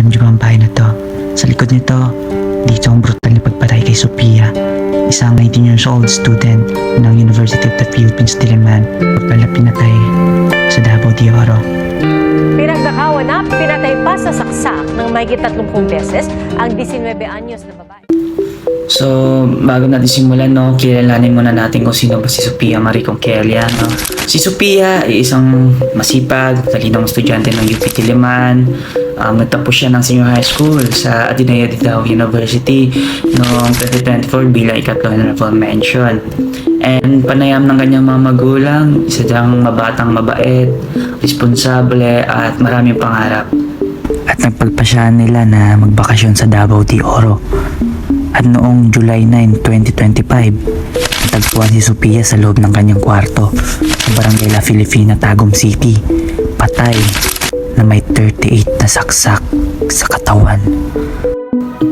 Ba ang bahay na to? Sa likod nito, dito ang brutal na pagpatay kay Sophia. Isang 19 years old student ng University of the Philippines, Diliman, pagpala pinatay sa Davao de Oro. Pinagnakawan na pinatay pa sa saksak ng mahigit 30 beses ang 19 anyos na babae. So, bago natin simulan, no, kilalanin muna natin kung sino ba si Sophia Marie Conquelia, no. Si Sophia ay isang masipag, talinong estudyante ng UP Diliman. Um, nagtapos siya ng senior high school sa Ateneo de Davao University noong 2024 bilang ikatlo honorable mention. And panayam ng kanyang mga magulang, isa siyang mabatang mabait, responsable at maraming pangarap. At nagpagpasyahan nila na magbakasyon sa Davao de Oro. At noong July 9, 2025, natagpuan si Sophia sa loob ng kanyang kwarto sa Barangay La Filipina, Tagum City. Patay na may 38 na saksak sa katawan.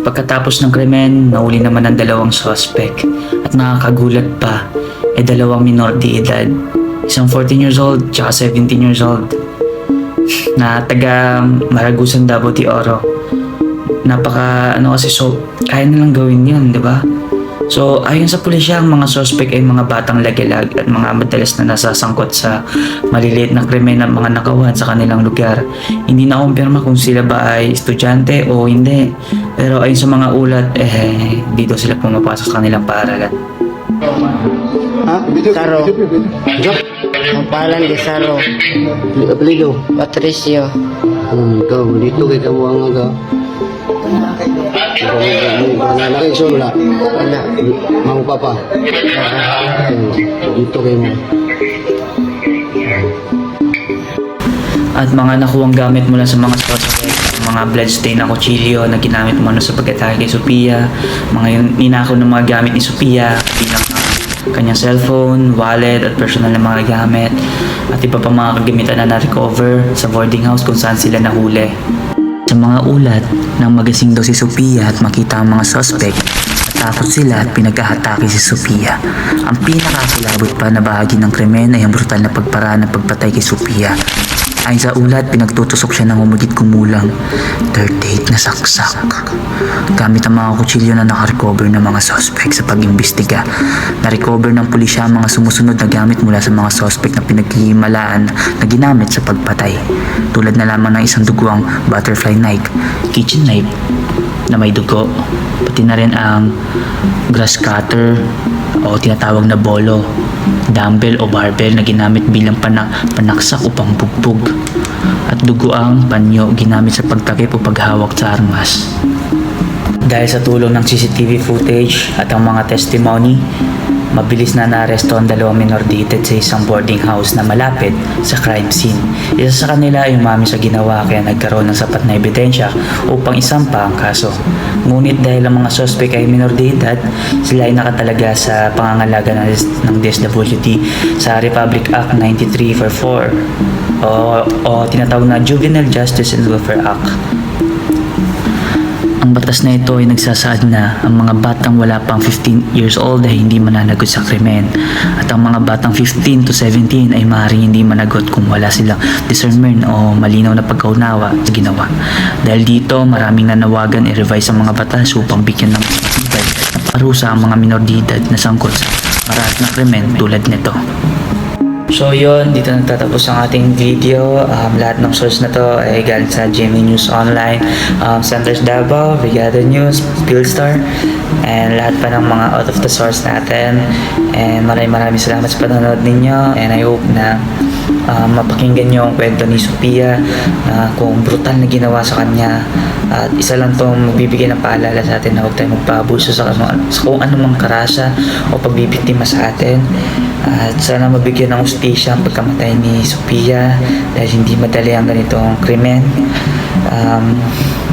Pagkatapos ng krimen, nahuli naman ang dalawang suspect at nakakagulat pa ay dalawang minor de edad. Isang 14 years old tsaka 17 years old na taga Maragusan, Davao de Oro napaka ano kasi so kaya nilang gawin yan, di ba? So, ayon sa pulisya, ang mga suspect ay mga batang lagilag at mga madalas na nasasangkot sa maliliit na krimen ng mga nakawan sa kanilang lugar. Hindi na kumpirma kung sila ba ay estudyante o hindi. Pero ayon sa mga ulat, eh, dito sila pumapasok sa kanilang paaralan. Ha? Video, Saro. Joke. Ang pangalan di Saro, Apelido. Patricio. Hmm, ikaw, dito kay kamu ang aga. Ikaw, ikaw na laki, so wala. Wala. Mang papa. Hmm, dito kay mo. At mga nakuwang gamit mula sa mga suspect, mga bloodstain na kutsilyo na ginamit mo sa pagkatake kay Sophia, mga yung ninakaw ng mga gamit ni Sophia, bilang uh, kanyang cellphone, wallet, at personal na mga gamit, at iba pang mga kagamitan na na-recover sa boarding house kung saan sila nahuli. Sa mga ulat, nang magasing daw si Sophia at makita ang mga suspect, natakot sila at pinagkahatake si Sophia. Ang pinakakulabot pa na bahagi ng krimen ay ang brutal na pagparaan ng pagpatay kay Sophia. Ayon sa ulat, pinagtutusok siya ng umugit kumulang 38 na saksak. Gamit ang mga kutsilyo na nakarecover ng mga suspect sa pag-imbestiga. Na-recover ng pulisya ang mga sumusunod na gamit mula sa mga suspect na pinaghihimalaan na ginamit sa pagpatay. Tulad na lamang ng isang duguang butterfly knife, kitchen knife na may dugo, pati na rin ang grass cutter o tinatawag na bolo, dumbbell o barbell na ginamit bilang pana panaksak o pangbugbog at dugo ang panyo ginamit sa pagtakip o paghawak sa armas. Dahil sa tulong ng CCTV footage at ang mga testimony, mabilis na naaresto ang dalawang minor edad sa isang boarding house na malapit sa crime scene. Isa sa kanila ay umami sa ginawa kaya nagkaroon ng sapat na ebidensya upang isampa ang kaso. Ngunit dahil ang mga suspect ay minor edad, sila ay nakatalaga sa pangangalaga ng, ng DSWD sa Republic Act 9344 o, o tinatawag na Juvenile Justice and Welfare Act. Ang batas na ito ay nagsasaad na ang mga batang wala pang 15 years old ay hindi mananagot sa krimen at ang mga batang 15 to 17 ay maaaring hindi managot kung wala silang discernment o malinaw na pagkaunawa sa ginawa. Dahil dito maraming nanawagan i-revise ang mga batas upang bigyan ng mas matibay na parusa ang mga minor de edad na sangkot sa marahat na krimen tulad nito. So yun, dito nagtatapos ang ating video. Um, lahat ng source na to ay galing sa GMA News Online, um, Centers Davao, Brigada News, Philstar, and lahat pa ng mga out of the source natin. And maraming maraming salamat sa panonood ninyo and I hope na um, mapakinggan nyo ang kwento ni Sophia na kung brutal na ginawa sa kanya at isa lang itong magbibigay ng paalala sa atin na huwag tayo magpaabuso sa, sa kung anumang karasa o pagbibiktima sa atin at sana mabigyan ng ustisya ang pagkamatay ni Sophia dahil hindi madali ang ganitong krimen. Um,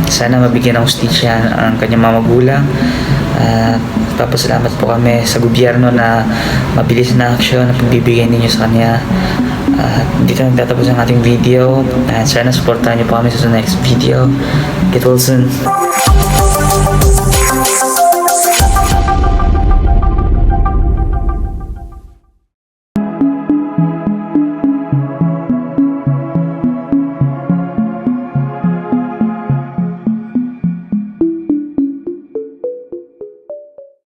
sana mabigyan ng ustisya ang kanyang mga magulang. At papasalamat po kami sa gobyerno na mabilis na aksyon na pagbibigay ninyo sa kanya. At dito nagtatapos ang ating video. At sana supportahan niyo po kami sa next video. Get well soon